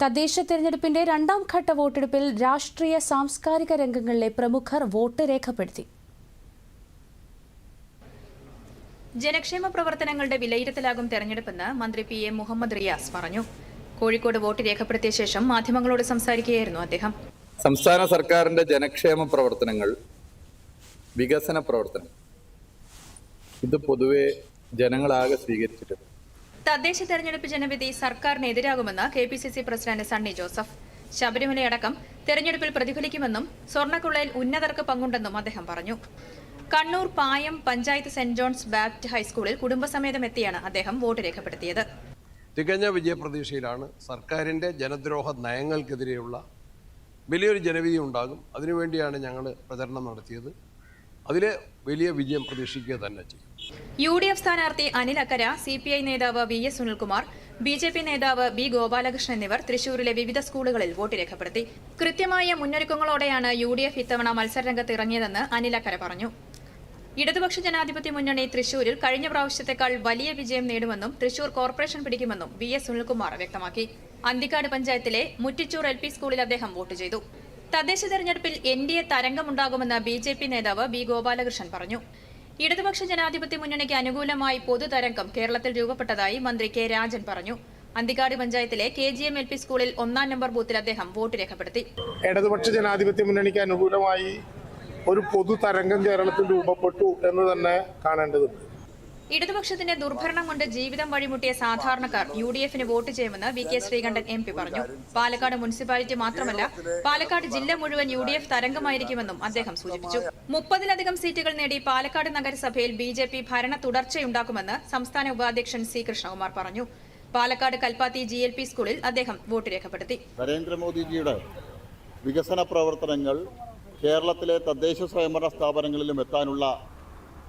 തദ്ദേശ തെരഞ്ഞെടുപ്പിന്റെ രണ്ടാം ഘട്ട വോട്ടെടുപ്പിൽ രാഷ്ട്രീയ സാംസ്കാരിക രംഗങ്ങളിലെ പ്രമുഖർ വോട്ട് രേഖപ്പെടുത്തി. ജനക്ഷേമ പ്രവർത്തനങ്ങളുടെ വിലയിരുത്തലാകും തെരഞ്ഞെടുപ്പെന്ന് മന്ത്രി പി എ മുഹമ്മദ് റിയാസ് പറഞ്ഞു. കോഴിക്കോട് വോട്ട് രേഖപ്പെടുത്തിയ ശേഷം മാധ്യമങ്ങളോട് സംസാരിക്കുകയായിരുന്നു അദ്ദേഹം. സംസ്ഥാന സർക്കാരിന്റെ ജനക്ഷേമ പ്രവർത്തനങ്ങൾ വികസന പ്രവർത്തനം ഇത് പൊതുവെ ജനങ്ങളാകെ സ്വീകരിച്ചിട്ടുണ്ട്. തദ്ദേശ തെരഞ്ഞെടുപ്പ് ജനവിധി സർക്കാരിനെതിരാകുമെന്ന് K P C C president Sunny Joseph. ശബരിമലയടക്കം തെരഞ്ഞെടുപ്പിൽ പ്രതിഫലിക്കുമെന്നും സ്വർണക്കുള്ളയിൽ ഉന്നതർക്ക് പങ്കുണ്ടെന്നും അദ്ദേഹം പറഞ്ഞു. കണ്ണൂർ പായം പഞ്ചായത്ത് സെന്റ് ജോൺസ് ബാപ്റ്റ് ഹൈസ്കൂളിൽ കുടുംബസമേതം എത്തിയാണ് അദ്ദേഹം വോട്ട് രേഖപ്പെടുത്തിയത്. തികഞ്ഞ വിജയപ്രതീക്ഷയിലാണ് സർക്കാരിന്റെ ജനദ്രോഹ നയങ്ങൾക്കെതിരെയുള്ള വലിയൊരു ജനവിധി ഉണ്ടാകും. അതിനുവേണ്ടിയാണ് ഞങ്ങൾ പ്രചരണം നടത്തിയത്. അതിൽ വലിയ വിജയം പ്രതീക്ഷിക്കുക തന്നെ ചെയ്യും. യു ഡി എഫ് സ്ഥാനാർത്ഥി Anil Akkara C P I നേതാവ് V S Sunilkumar B J P നേതാവ് ബി ഗോപാലകൃഷ്ണൻ എന്നിവർ തൃശൂരിലെ വിവിധ സ്കൂളുകളിൽ വോട്ട് രേഖപ്പെടുത്തി. കൃത്യമായ മുന്നൊരുക്കങ്ങളോടെയാണ് യു ഡി എഫ് ഇത്തവണ മത്സരരംഗത്ത് ഇറങ്ങിയതെന്ന് അനിൽ അക്കര പറഞ്ഞു. ഇടതുപക്ഷ ജനാധിപത്യ മുന്നണി തൃശൂരിൽ കഴിഞ്ഞ പ്രാവശ്യത്തെക്കാൾ വലിയ വിജയം നേടുമെന്നും തൃശൂർ കോർപ്പറേഷൻ പിടിക്കുമെന്നും വി എസ് സുനിൽകുമാർ വ്യക്തമാക്കി. അന്തിക്കാട് പഞ്ചായത്തിലെ മുറ്റിച്ചൂർ എൽ പി സ്കൂളിൽ അദ്ദേഹം വോട്ട് ചെയ്തു. തദ്ദേശ തെരഞ്ഞെടുപ്പിൽ എൻ ഡി എ തരംഗമുണ്ടാകുമെന്ന് ബി ജെ പി നേതാവ് ബി ഗോപാലകൃഷ്ണൻ പറഞ്ഞു. ഇടതുപക്ഷ ജനാധിപത്യ മുന്നണിക്ക് അനുകൂലമായി പൊതുതരംഗം കേരളത്തിൽ രൂപപ്പെട്ടതായി മന്ത്രി കെ രാജൻ പറഞ്ഞു. അന്തിക്കാട് പഞ്ചായത്തിലെ K G M L P സ്കൂളിൽ ഒന്നാം നമ്പർ ബൂത്തിൽ അദ്ദേഹം വോട്ട് രേഖപ്പെടുത്തി. ഇടതുപക്ഷ ജനാധിപത്യ മുന്നണിക്ക് അനുകൂലമായി ഒരു പൊതുതരംഗം കേരളത്തിൽ രൂപപ്പെട്ടു എന്ന് തന്നെ കാണേണ്ടതുണ്ട്. ഇടതുപക്ഷത്തിന്റെ ദുർഭരണം കൊണ്ട് ജീവിതം വഴിമുട്ടിയ സാധാരണക്കാർ യു ഡി എഫിന് വോട്ട് ചെയ്യുമെന്ന് V K Sreekandan M P പറഞ്ഞു. പാലക്കാട് മുനിസിപ്പാലിറ്റി മാത്രമല്ല പാലക്കാട് ജില്ല മുഴുവൻ യു ഡി എഫ് തരംഗമായിരിക്കുമെന്നും അദ്ദേഹം സൂചിപ്പിച്ചു. മുപ്പതിലധികം സീറ്റുകൾ നേടി പാലക്കാട് നഗരസഭയിൽ ബി ജെ പി ഭരണ തുടർച്ചയുണ്ടാക്കുമെന്ന് സംസ്ഥാന ഉപാധ്യക്ഷൻ സി കൃഷ്ണകുമാർ പറഞ്ഞു. Palakkad Kalpathy G L P സ്കൂളിൽ അദ്ദേഹം വോട്ട് രേഖപ്പെടുത്തി. നരേന്ദ്രമോദിജിയുടെ വികസന പ്രവർത്തനങ്ങൾ കേരളത്തിലെ തദ്ദേശ സ്വയംഭരണ സ്ഥാപനങ്ങളിലും എത്താനുള്ള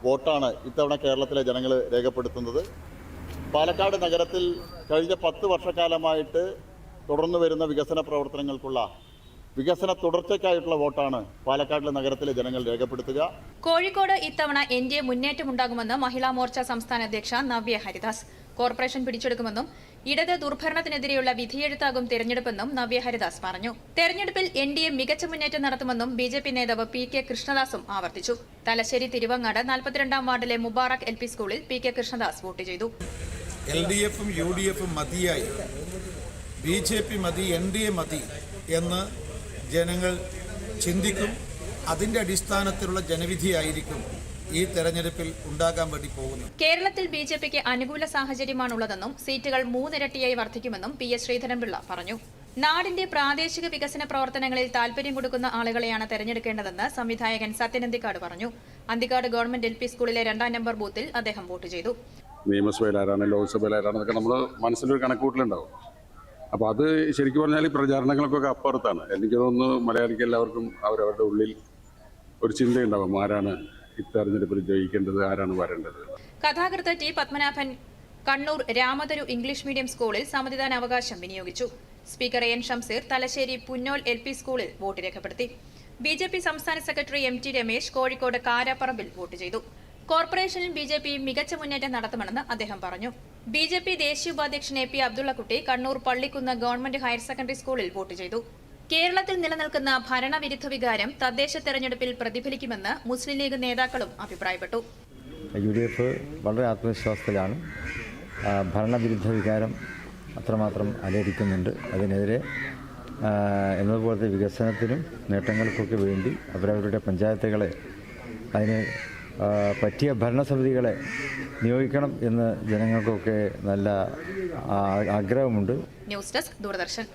വോട്ടാണ് ഇത്തവണ കേരളത്തിലെ ജനങ്ങൾ രേഖപ്പെടുത്തുന്നത്. പാലക്കാട് നഗരത്തിൽ കഴിഞ്ഞ പത്ത് വർഷക്കാലമായിട്ട് തുടർന്നു വരുന്ന വികസന പ്രവർത്തനങ്ങൾക്കുള്ള വികസന തുടർച്ചയ്ക്കായിട്ടുള്ള വോട്ടാണ് പാലക്കാട് നഗരത്തിലെ ജനങ്ങൾ രേഖപ്പെടുത്തുക. കോഴിക്കോട് ഇത്തവണ എൻ ഡി എ മുന്നേറ്റമുണ്ടാകുമെന്ന് മഹിളാ മോർച്ച സംസ്ഥാന അധ്യക്ഷ നവ്യ ഹരിദാസ്. കോർപ്പറേഷൻ പിടിച്ചെടുക്കുമെന്നും ഇടത് ദുർഭരണത്തിനെതിരെയുള്ള വിധിയെഴുത്താകും തെരഞ്ഞെടുപ്പെന്നും നവ്യ ഹരിദാസ് പറഞ്ഞു. തെരഞ്ഞെടുപ്പിൽ എൻ ഡി എ മികച്ച മുന്നേറ്റം നടത്തുമെന്നും ബി ജെ പി നേതാവ് പി കെ കൃഷ്ണദാസും ആവർത്തിച്ചു. തലശ്ശേരി തിരുവങ്ങാട് നാൽപ്പത്തിരണ്ടാം വാർഡിലെ മുബാറക് എൽ പി സ്കൂളിൽ പി കെ കൃഷ്ണദാസ് വോട്ട് ചെയ്തു. എൽ ഡി എഫും യു ഡി എഫും മതിയായി. ബി ജെ പി മതി എൻ ഡി എ മതി എന്ന് ജനങ്ങൾ ചിന്തിക്കും. അതിന്റെ അടിസ്ഥാനത്തിലുള്ള ജനവിധിയായിരിക്കും ഈ തെരഞ്ഞെടുപ്പിൽ ഉണ്ടാകാൻ വേണ്ടി പോകുന്നു. കേരളത്തിൽ ബി ജെ പിക്ക് അനുകൂല സാഹചര്യമാണുള്ളതെന്നും സീറ്റുകൾ മൂന്നിരട്ടിയായി വർദ്ധിക്കുമെന്നും പി എസ് ശ്രീധരൻപിള്ള പറഞ്ഞു. നാടിന്റെ പ്രാദേശിക വികസന പ്രവർത്തനങ്ങളിൽ താൽപര്യം കൊടുക്കുന്ന ആളുകളെയാണ് തെരഞ്ഞെടുക്കേണ്ടതെന്ന് സംവിധായകൻ സത്യനന്ദിക്കാട് പറഞ്ഞു. അന്തിക്കാട് ഗവൺമെന്റ് എൽ പി സ്കൂളിലെ രണ്ടാം നമ്പർ ബൂത്തിൽ അദ്ദേഹം വോട്ട് ചെയ്തു. നിയമസഭയിൽ ആരാണ് ലോക്സഭയിൽ ആരാണെന്നൊക്കെ നമ്മൾ മനസ്സിലൊരു കണക്കൂട്ടിലുണ്ടാവും. അപ്പോൾ അത് ശരിക്കും പറഞ്ഞാൽ ഈ പ്രചാരണങ്ങൾക്കൊക്കെ അപ്പുറത്താണ്. എനിക്ക് തോന്നുന്നു മലയാളിക്ക് എല്ലാവർക്കും അവരവരുടെ ഉള്ളിൽ ഒരു ചിന്തയുണ്ടാവും ആരാണ് ഇത്തെരഞ്ഞെടുപ്പിൽ ജയിക്കേണ്ടത് ആരാണ് വരേണ്ടത്? T Padmanabhan Kannur Ramatharu English medium സ്കൂളിൽ സമ്മതിദാന അവകാശം വിനിയോഗിച്ചു. Speaker N Shamseer Thalassery Punnol L P സ്കൂളിൽ വോട്ട് രേഖപ്പെടുത്തി. ബി ജെ പി സംസ്ഥാന secretary M T Ramesh Kozhikode കാരാപ്പറമ്പിൽ vote ചെയ്തു. കോർപ്പറേഷനിൽ ബി ജെ പി മികച്ച മുന്നേറ്റം നടത്തുമെന്ന് അദ്ദേഹം പറഞ്ഞു. ബി ജെ പി ദേശീയ ഉപാധ്യക്ഷൻ A P Abdullakutty Kannur Pallikunnu government higher secondary സ്കൂളിൽ വോട്ട് ചെയ്തു. കേരളത്തിൽ നിലനിൽക്കുന്ന ഭരണവിരുദ്ധ വികാരം തദ്ദേശ തെരഞ്ഞെടുപ്പിൽ പ്രതിഫലിക്കുമെന്ന് മുസ്ലിം ലീഗ് നേതാക്കളും അഭിപ്രായപ്പെട്ടു. യു ഡി എഫ് വളരെ ആത്മവിശ്വാസത്തിലാണ് ഭരണവിരുദ്ധ വികാരം അത്രമാത്രം അലയടിക്കുന്നുണ്ട് അതിനെതിരെ എന്നതുപോലത്തെ വികസനത്തിനും നേട്ടങ്ങൾക്കൊക്കെ വേണ്ടി അവരവരുടെ പഞ്ചായത്തുകളെ അതിന് പറ്റിയ ഭരണസമിതികളെ നിയോഗിക്കണം എന്ന് ജനങ്ങൾക്കൊക്കെ നല്ല ആഗ്രഹമുണ്ട്. News desk Doordarshan.